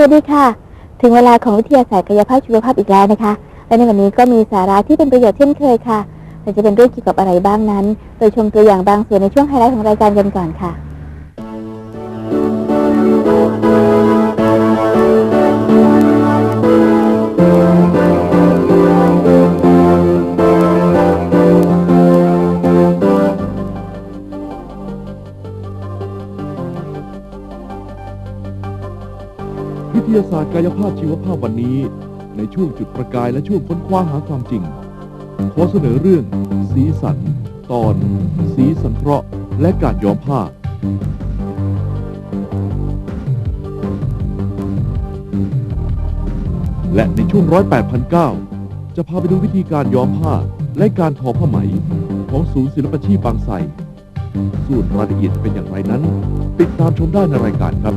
สวัสดีค่ะ ถึงเวลาของวิทยาศาสตร์กายภาพชีวภาพอีกแล้วนะคะ และในวันนี้ก็มีสาระที่เป็นประโยชน์เช่นเคยค่ะแต่จะเป็นเรื่องเกี่ยวกับอะไรบ้างนั้น โดยชมตัวอย่างบางส่วนในช่วงไฮไลท์ของรายการกันก่อนค่ะ ทยาศาสตร์กายภาพชีวภาพวันนี้ ในช่วงจุดประกายและช่วงค้นคว้าหาความจริง ขอเสนอเรื่อง สีสัน ตอน สีสังเคราะห์และการย้อมผ้า และในช่วงร้อยแปดพันเก้าจะพาไปดูวิธีการย้อมผ้าและการทอผ้าไหม ของศูนย์ศิลปาชีพบางไทรส่วนรายละเอียดจะเป็นอย่างไรนั้น ติดตามชมได้ในรายการครับ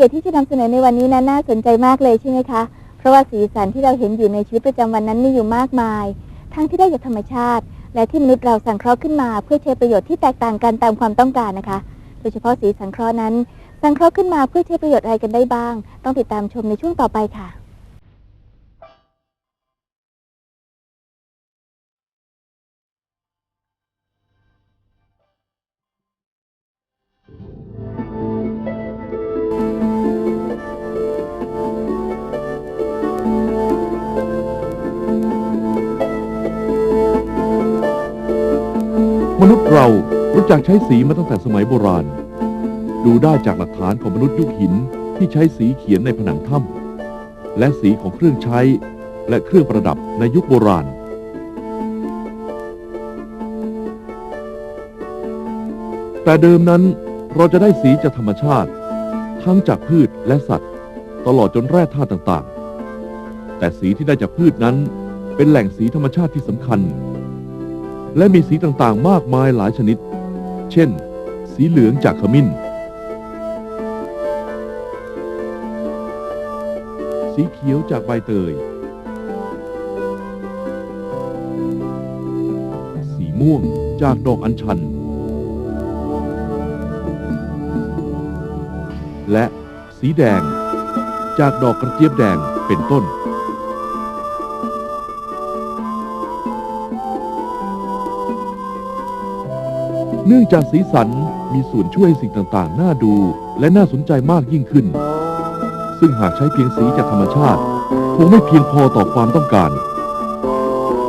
เอียดที่จะนำเสนอในวันนี้นั้นน่าสนใจมากเลยใช่ไหมคะ เพราะว่าสีสันที่เราเห็นอยู่ในชีวิตประจำวันนั้นมีอยู่มากมาย ทั้งที่ได้จากธรรมชาติ และที่มนุษย์เราสังเคราะห์ขึ้นมา เพื่อใช้ประโยชน์ที่แตกต่างกันตามความต้องการนะคะ โดยเฉพาะสีสังเคราะห์นั้น สังเคราะห์ขึ้นมาเพื่อใช้ประโยชน์อะไรกันได้บ้าง ต้องติดตามชมในช่วงต่อไปค่ะ จักใช้สีมาตั้งแต่สมัยโบราณ ดูได้จากหลักฐานของมนุษย์ยุคหินที่ใช้สีเขียนในผนังถ้ำและสีของเครื่องใช้ และเครื่องประดับในยุคโบราณ แต่เดิมนั้นเราจะได้สีจากธรรมชาติ ทั้งจากพืชและสัตว์ ตลอดจนแร่ธาตุต่างๆ แต่สีที่ได้จากพืชนั้นเป็นแหล่งสีธรรมชาติที่สำคัญ และมีสีต่างๆ มากมายหลายชนิด เช่น สีเหลืองจากขมิ้น สีเขียวจากใบเตย สีม่วงจากดอกอัญชัน และสีแดงจากดอกกระเจี๊ยบแดงเป็นต้น เนื่องจากสีสันมีส่วนช่วยให้สิ่งต่างๆ น่าดูและน่าสนใจมากยิ่งขึ้น ซึ่งหากใช้เพียงสีจากธรรมชาติ คงไม่เพียงพอต่อความต้องการ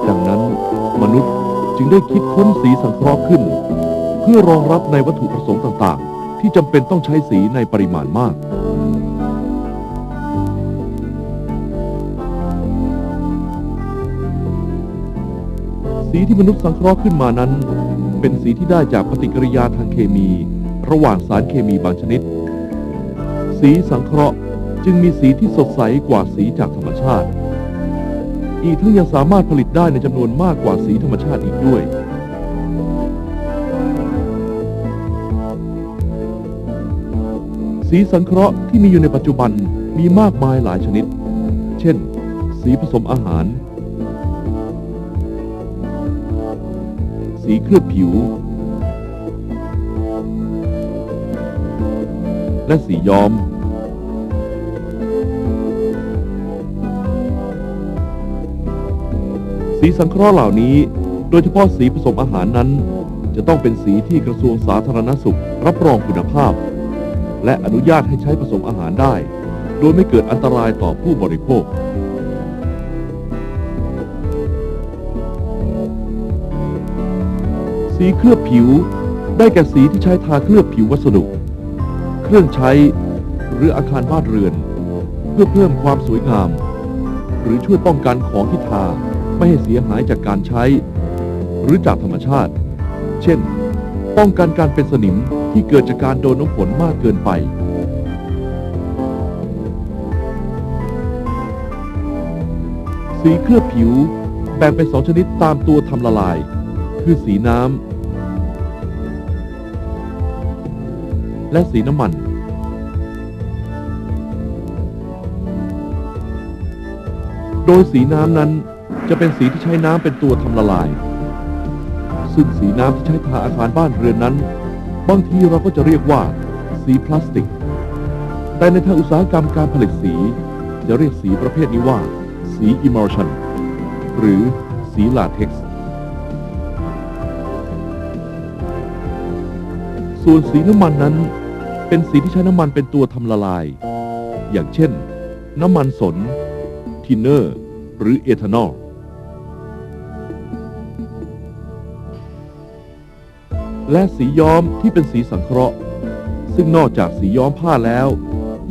ดังนั้นมนุษย์จึงได้คิดค้นสีสังเคราะห์ขึ้น เพื่อรองรับในวัตถุประสงค์ต่างๆ ที่จำเป็นต้องใช้สีในปริมาณมากสีที่มนุษย์สังเคราะห์ขึ้นมานั้น เป็นสีที่ได้จากปฏิกิริยาทางเคมี ระหว่างสารเคมีบางชนิด สีสังเคราะห์จึงมีสีที่สดใสกว่าสีจากธรรมชาติ อีกทั้งยังสามารถผลิตได้ในจำนวนมากกว่าสีธรรมชาติอีกด้วย สีสังเคราะห์ที่มีอยู่ในปัจจุบันมีมากมายหลายชนิด เช่น สีผสมอาหาร สีเคลือบผิว และสีย้อม สีสังเคราะห์เหล่านี้ โดยเฉพาะสีผสมอาหารนั้น จะต้องเป็นสีที่กระทรวงสาธารณสุข รับรองคุณภาพ และอนุญาตให้ใช้ผสมอาหารได้ โดยไม่เกิดอันตรายต่อผู้บริโภค สีเคลือบผิว ได้แก่สีที่ใช้ทาเคลือบผิววัสดุ เครื่องใช้ หรืออาคารบ้านเรือน เพื่อเพิ่มความสวยงาม หรือช่วยป้องกันของที่ทาไม่ให้เสียหายจากการใช้ หรือจากธรรมชาติ เช่น ป้องกันการเป็นสนิมที่เกิดจากการโดนน้ำฝนมากเกินไปสีเคลือบผิวแบ่งเป็นสองชนิดตามตัวทำละลาย คือสีน้ำ และสีน้ำมันโดยสีน้ำนั้นจะเป็นสีที่ใช้น้ำเป็นตัวทำละลาย ซึ่งสีน้ำที่ใช้ทาอาคารบ้านเรือนนั้น บางทีเราก็จะเรียกว่า สีพลาสติก แต่ในทางอุตสาหกรรมการผลิตสี จะเรียกสีประเภทนี้ว่า สีอิม l ชันหรือสีลาเท็กซ์ ส่วนสีน้ำมันนั้น เป็นสีที่ใช้น้ำมันเป็นตัวทำละลาย อย่างเช่น น้ำมันสน ทินเนอร์ หรือเอทานอล และสีย้อมที่เป็นสีสังเคราะห์ ซึ่งนอกจากสีย้อมผ้าแล้ว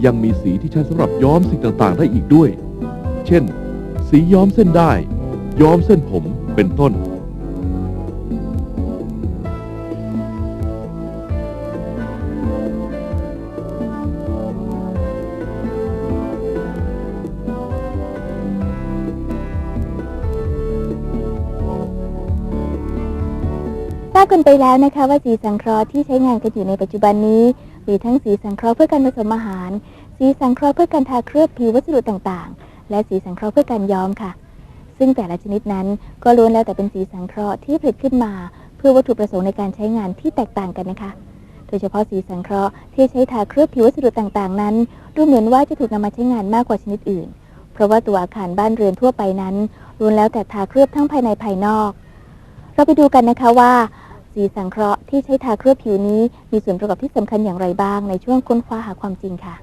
ยังมีสีที่ใช้สำหรับย้อมสิ่งต่างๆ ได้อีกด้วย เช่น สีย้อมเส้นได้ ย้อมเส้นผมเป็นต้น ไปแล้วนะคะว่าสีสังเคราะห์ที่ใช้งานกันอยู่ในปัจจุบันนี้ มีทั้งสีสังเคราะห์เพื่อการผสมอาหาร สีสังเคราะห์เพื่อการทาเคลือบผิววัสดุต่างๆ และสีสังเคราะห์เพื่อการย้อมค่ะ ซึ่งแต่ละชนิดนั้นก็ล้วนแล้วแต่เป็นสีสังเคราะห์ที่ผลิตขึ้นมา เพื่อวัตถุประสงค์ในการใช้งานที่แตกต่างกันนะคะ โดยเฉพาะสีสังเคราะห์ที่ใช้ทาเคลือบผิววัสดุต่างๆ นั้น ดูเหมือนว่าจะถูกนำมาใช้งานมากกว่าชนิดอื่น เพราะว่าตัวอาคารบ้านเรือนทั่วไปนั้นล้วนแล้วแต่ทาเคลือบทั้งภายในภายนอก เราไปดูกันนะคะว่า สีสังเคราะห์ที่ใช้ทาเคลือบผิวนี้ มีส่วนประกอบที่สำคัญอย่างไรบ้าง ในช่วงค้นคว้าหาความจริงค่ะ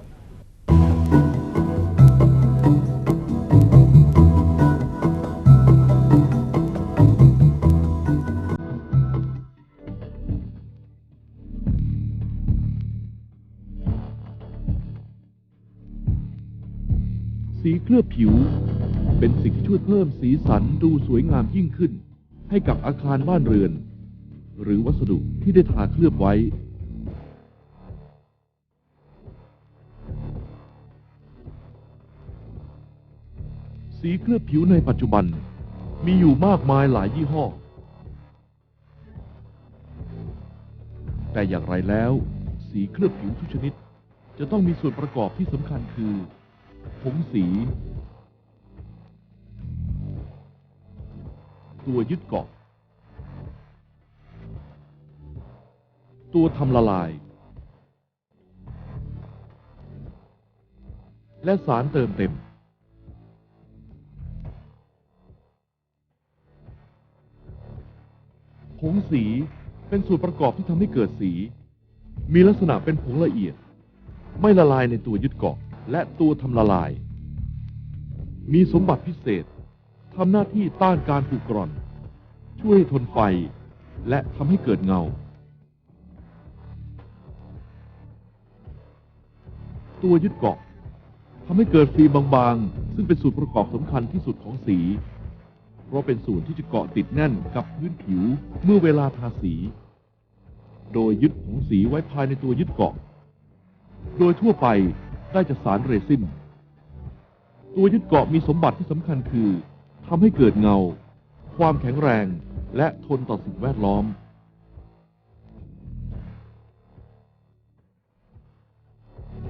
สีเคลือบผิว เป็นสิ่งที่ช่วยเพิ่มสีสันดูสวยงามยิ่งขึ้น ให้กับอาคารบ้านเรือน หรือวัสดุที่ได้ทาเคลือบไว้ สีเคลือบผิวในปัจจุบัน มีอยู่มากมายหลายยี่ห้อ แต่อย่างไรแล้ว สีเคลือบผิวทุกชนิด จะต้องมีส่วนประกอบที่สำคัญคือ ผงสี ตัวยึดเกาะ ตัวทำละลาย และสารเติมเต็ม ผงสีเป็นส่วนประกอบที่ทำให้เกิดสี มีลักษณะเป็นผงละเอียด ไม่ละลายในตัวยึดเกาะ และตัวทำละลาย มีสมบัติพิเศษทำหน้าที่ต้านการผุกร่อน ช่วยทนไฟ และทำให้เกิดเงา ตัวยึดเกาะทำให้เกิดฟิล์มบางๆ ซึ่งเป็นส่วนประกอบสำคัญที่สุดของสี เพราะเป็นส่วนที่จะเกาะติดแน่นกับพื้นผิวเมื่อเวลาทาสี โดยยึดผงสีไว้ภายในตัวยึดเกาะ โดยทั่วไปได้จากสารเรซิน ตัวยึดเกาะมีสมบัติที่สำคัญคือทำให้เกิดเงา ความแข็งแรงและทนต่อสิ่งแวดล้อม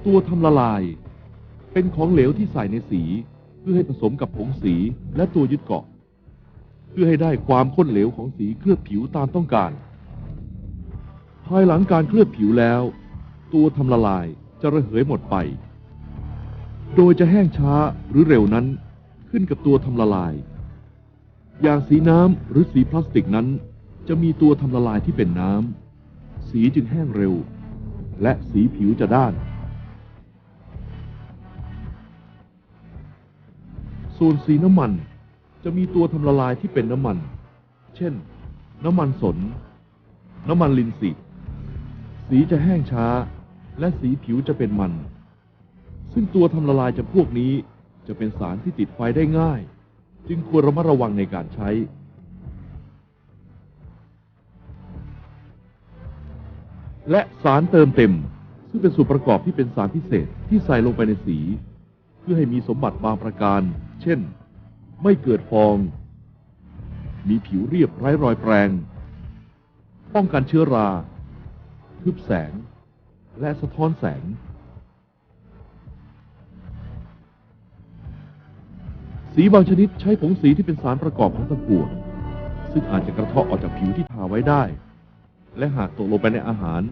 ตัวทำละลาย เป็นของเหลวที่ใส่ในสี เพื่อให้ผสมกับผงสีและตัวยึดเกาะ เพื่อให้ได้ความข้นเหลวของสีเคลือบผิวตามต้องการ ภายหลังการเคลือบผิวแล้ว ตัวทำละลายจะระเหยหมดไป โดยจะแห้งช้าหรือเร็วนั้นขึ้นกับตัวทำละลาย อย่างสีน้ำหรือสีพลาสติกนั้น จะมีตัวทำละลายที่เป็นน้ำสีจึงแห้งเร็ว และสีผิวจะด้าน ส่วนสีน้ำมัน จะมีตัวทำละลายที่เป็นน้ำมัน เช่น น้ำมันสน น้ำมันลินสิกสีจะแห้งช้า และสีผิวจะเป็นมัน ซึ่งตัวทำละลายจำพวกนี้จะเป็นสารที่ติดไฟได้ง่าย จึงควรระมัดระวังในการใช้ และสารเติมเต็ม ซึ่งเป็นส่วนประกอบที่เป็นสารพิเศษที่ใส่ลงไปในสี เพื่อให้มีสมบัติบางประการ ช่น ไม่เกิดฟอง มีผิวเรียบไร้รอยแปรง ป้องกันเชื้อรา ทึบแสง และสะท้อนแสง สีบางชนิดใช้ผงสีที่เป็นสารประกอบของตะกั่วซึ่งอาจจะกระเทาะออกจากผิวที่ทาไว้ได้ และหากตกลงไปในอาหาร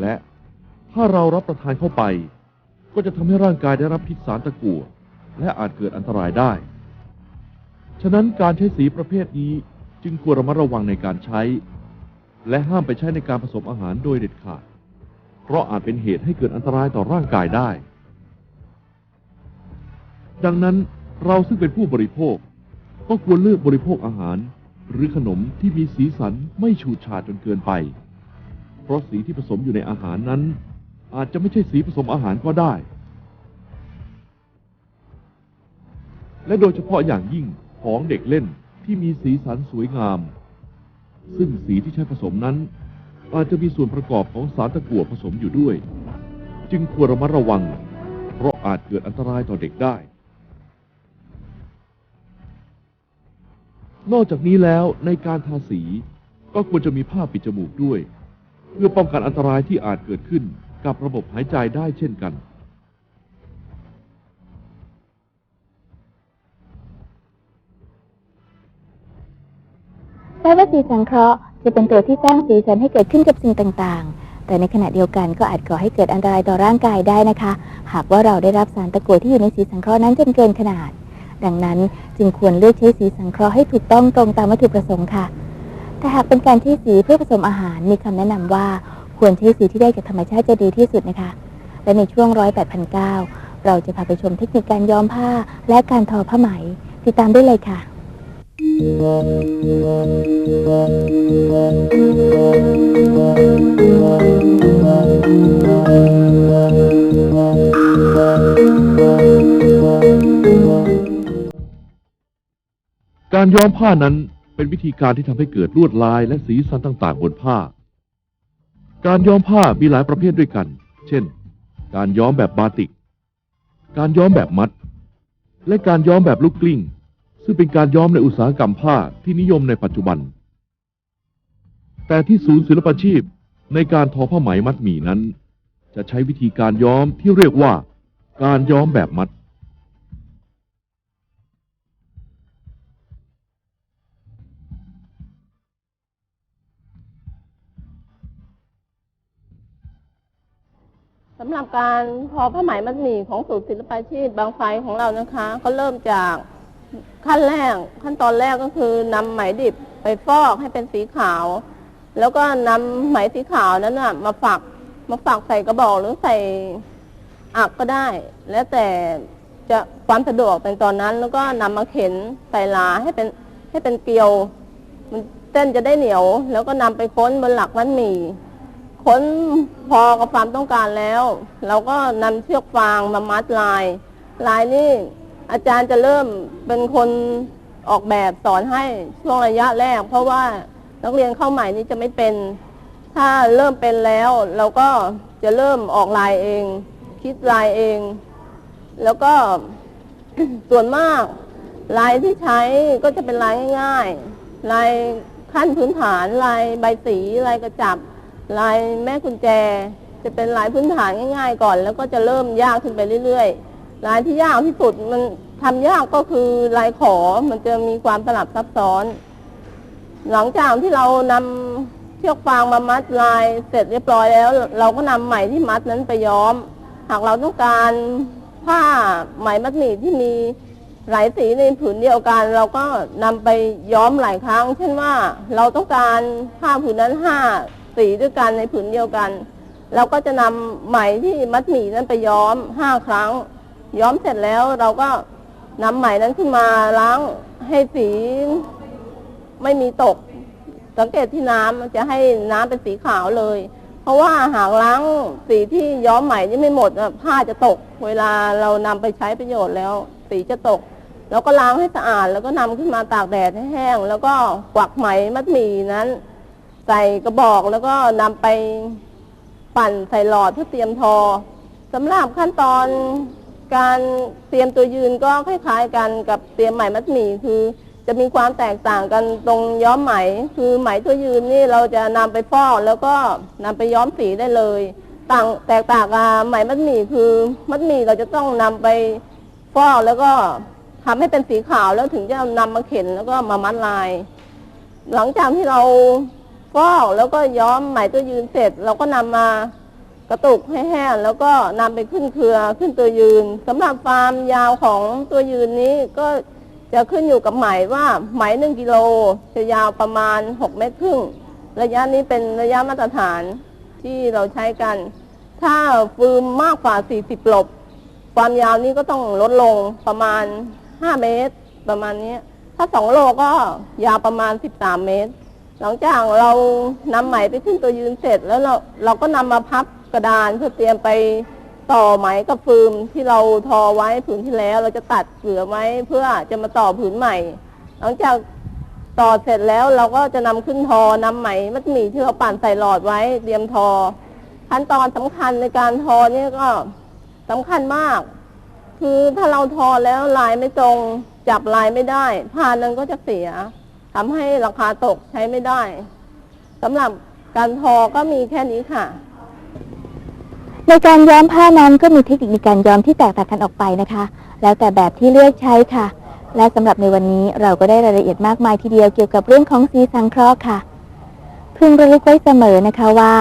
และถ้าเรารับประทานเข้าไป ก็จะทำให้ร่างกายได้รับพิษสารตะกั่ว และอาจเกิดอันตรายได้ ฉะนั้นการใช้สีประเภทนี้จึงควรระมัดระวังในการใช้ และห้ามไปใช้ในการผสมอาหารโดยเด็ดขาด เพราะอาจเป็นเหตุให้เกิดอันตรายต่อร่างกายได้ ดังนั้นเราซึ่งเป็นผู้บริโภค ก็ควรเลือกบริโภคอาหาร หรือขนมที่มีสีสันไม่ฉูดฉาดจนเกินไป เพราะสีที่ผสมอยู่ในอาหารนั้น อาจจะไม่ใช่สีผสมอาหารก็ได้ และโดยเฉพาะอย่างยิ่งของเด็กเล่นที่มีสีสันสวยงาม ซึ่งสีที่ใช้ผสมนั้น อาจจะมีส่วนประกอบของสารตะกั่วผสมอยู่ด้วย จึงควรระมัดระวัง เพราะอาจเกิดอันตรายต่อเด็กได้ นอกจากนี้แล้วในการทาสีก็ควรจะมีผ้าปิดจมูกด้วย เพื่อป้องกันอันตรายที่อาจเกิดขึ้นกับระบบหายใจได้เช่นกัน ม้ว่าสีสังเคราะห์จะเป็นตัวที่สร้างสีสันให้เกิดขึ้นกับสิ่งต่างๆ แต่ในขณะเดียวกันก็อาจก่อให้เกิดอันตรายต่อร่างกายได้นะคะ หากว่าเราได้รับสารตะกั่วที่อยู่ในสีสังเคราะห์นั้นจนเกินขนาด ดังนั้นจึงควรเลือกใช้สีสังเคราะห์ให้ถูกต้องตรงตามวัตถุประสงค์ค่ะ แต่หากเป็นการใช้สีเพื่อผสมอาหารมีคำแนะนำว่าควรใช้สีที่ได้จากธรรมชาติจะดีที่สุดนะคะ และในช่วงร้อยแปดพันเก้าเราจะพาไปชมเทคนิคการย้อมผ้าและการทอผ้าไหม ติดตามได้เลยค่ะ การย้อมผ้านั้นเป็นวิธีการที่ทำให้เกิดลวดลายและสีสันต่าง ๆ บนผ้า การย้อมผ้ามีหลายประเภทด้วยกัน เช่น การย้อมแบบบาติก การย้อมแบบมัด และการย้อมแบบลูกกลิ้ง ซึ่งเป็นการย้อมในอุตสาหกรรมผ้าที่นิยมในปัจจุบัน แต่ที่ศูนย์ศิลปาชีพในการทอผ้าไหมมัดหมี่นั้น จะใช้วิธีการย้อมที่เรียกว่า การย้อมแบบมัด สำหรับการทอผ้าไหมมัดหมี่ของสูตรศิลปาชีพบางไฟของเรานะคะ ก็เริ่มจาก ขั้นแรกขั้นตอนแรกก็คือนำไหมดิบไปฟอกให้เป็นสีขาว แล้วก็นำไหมสีขาวนั้นน่ะ มาฝักมาฝักใส่กระบอกหรือใส่อักก็ได้ แล้วแต่จะความสะดวกในตอนนั้น แล้วก็นำมาเข็นใส่ลาให้เป็นให้เป็นเกลียว มันเส้นจะได้เหนียว แล้วก็นำไปค้นบนหลักมัดหมี่ค้นพอกับความต้องการแล้ว เราก็นำเชือกฟางมามัดลาย ลายนี่ อาจารย์จะเริ่มเป็นคนออกแบบสอนให้ช่วงระยะแรก เพราะว่านักเรียนเข้าใหม่นี่จะไม่เป็น ถ้าเริ่มเป็นแล้ว เราก็จะเริ่มออกลายเอง คิดลายเอง แล้วก็ส่วนมากลายที่ใช้ก็จะเป็นลายง่ายๆลายขั้นพื้นฐานลายใบสีลายกระจับลายแม่กุญแจ จะเป็นลายพื้นฐานง่าย ๆ ก่อน แล้วก็จะเริ่มยากขึ้นไปเรื่อยๆ ลายที่ยากที่สุดมันทำยากก็คือลายขอมันจะมีความสลับซับซ้อน หลังจากที่เรานำเชือกฟางมามัดลายเสร็จเรียบร้อยแล้ว เราก็นำไหมที่มัดนั้นไปย้อม หากเราต้องการผ้าไหมมัดหมี่ที่มีหลายสีในผืนเดียวกัน เราก็นำไปย้อมหลายครั้ง เช่นว่าเราต้องการผ้าผืนนั้นห้าสีด้วยกันในผืนเดียวกัน เราก็จะนำไหมที่มัดหมี่นั้นไปย้อมห้าครั้ง ย้อมเสร็จแล้วเราก็นำไหมนั้นขึ้นมาล้างให้สีไม่มีตก สังเกตที่น้ำมันจะให้น้ำเป็นสีขาวเลย เพราะว่าหากล้างสีที่ย้อมไหมนี่ไม่หมดผ้าจะตก เวลาเรานำไปใช้ประโยชน์แล้ว สีจะตกแล้วก็ล้างให้สะอาด แล้วก็นำขึ้นมาตากแดดให้แห้ง แล้วก็กวักไหมมัดหมี่นั้น ใส่กระบอกแล้วก็นำไปปั่นใส่หลอดเพื่อเตรียมทอสำหรับขั้นตอน การเตรียมตัวยืนก็คล้ายๆกันกับเตรียมไหมมัดหมี่คือ จะมีความแตกต่างกันตรงย้อมไหม คือไหมตัวยืนนี่เราจะนำไปฟอกแล้วก็นำไปย้อมสีได้เลย ต่างแตกต่างกับไหมมัดหมี่คือมัดหมี่เราจะต้องนำไปฟอกแล้วก็ทำให้เป็นสีขาวแล้วถึงจะนำมาเข็นแล้วก็มามัดลาย หลังจากที่เราฟอกแล้วก็ย้อมไหมตัวยืนเสร็จ เราก็นำมา กระตุกให้แห้งแล้วก็นำไปขึ้นเครือขึ้นตัวยืนสำหรับฟาร์มยาวของตัวยืนนี้ก็จะขึ้นอยู่กับไหมว่าไหมหนึ่งกิโลจะยาวประมาณหกเมตรครึ่ง ระยะนี้เป็นระยะมาตรฐานที่เราใช้กัน ถ้าฟืมมากกว่า 40 หลบ ความยาวนี้ก็ต้องลดลงประมาณ 5 เมตร ประมาณนี้ ถ้า 2 โลก็ยาวประมาณ 13 เมตร หลังจากเรานำไหมไปขึ้นตัวยืนเสร็จแล้วเราเราก็นำมาพับ กระดานเพื่อเตรียมไปต่อไหมกับฟืมที่เราทอไว้ผืนที่แล้ว เราจะตัดเกลือไว้เพื่อจะมาต่อผืนใหม่ หลังจากต่อเสร็จแล้วเราก็จะนำขึ้นทอนำไหมมัดหมี่ที่เราปั่นใส่หลอดไว้เตรียมทอ ขั้นตอนสำคัญในการทอเนี่ยก็สำคัญมาก คือถ้าเราทอแล้วลายไม่ตรงจับลายไม่ได้ผ้านั้นก็จะเสียทำให้ราคาตกใช้ไม่ได้สำหรับการทอก็มีแค่นี้ค่ะ ในการย้อมผ้านั้นก็มีเทคนิคในการย้อมที่แตกต่างกันออกไปนะคะ แล้วแต่แบบที่เลือกใช้ค่ะ และสำหรับในวันนี้เราก็ได้รายละเอียดมากมายทีเดียวเกี่ยวกับเรื่องของสีสังเคราะห์ค่ะ พึงระลึกไว้เสมอนะคะว่า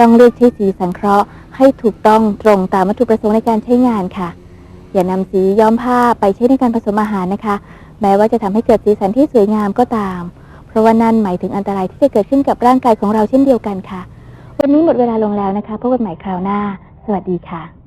ต้องเลือกใช้สีสังเคราะห์ให้ถูกต้องตรงตามวัตถุประสงค์ในการใช้งานค่ะ อย่านำสีย้อมผ้าไปใช้ในการผสมอาหารนะคะ แม้ว่าจะทำให้เกิดสีสันที่สวยงามก็ตาม เพราะว่านั่นหมายถึงอันตรายที่จะเกิดขึ้นกับร่างกายของเราเช่นเดียวกันค่ะ วันนี้หมดเวลาลงแล้วนะคะพบกันใหม่คราวหน้า วัสดีค่ะ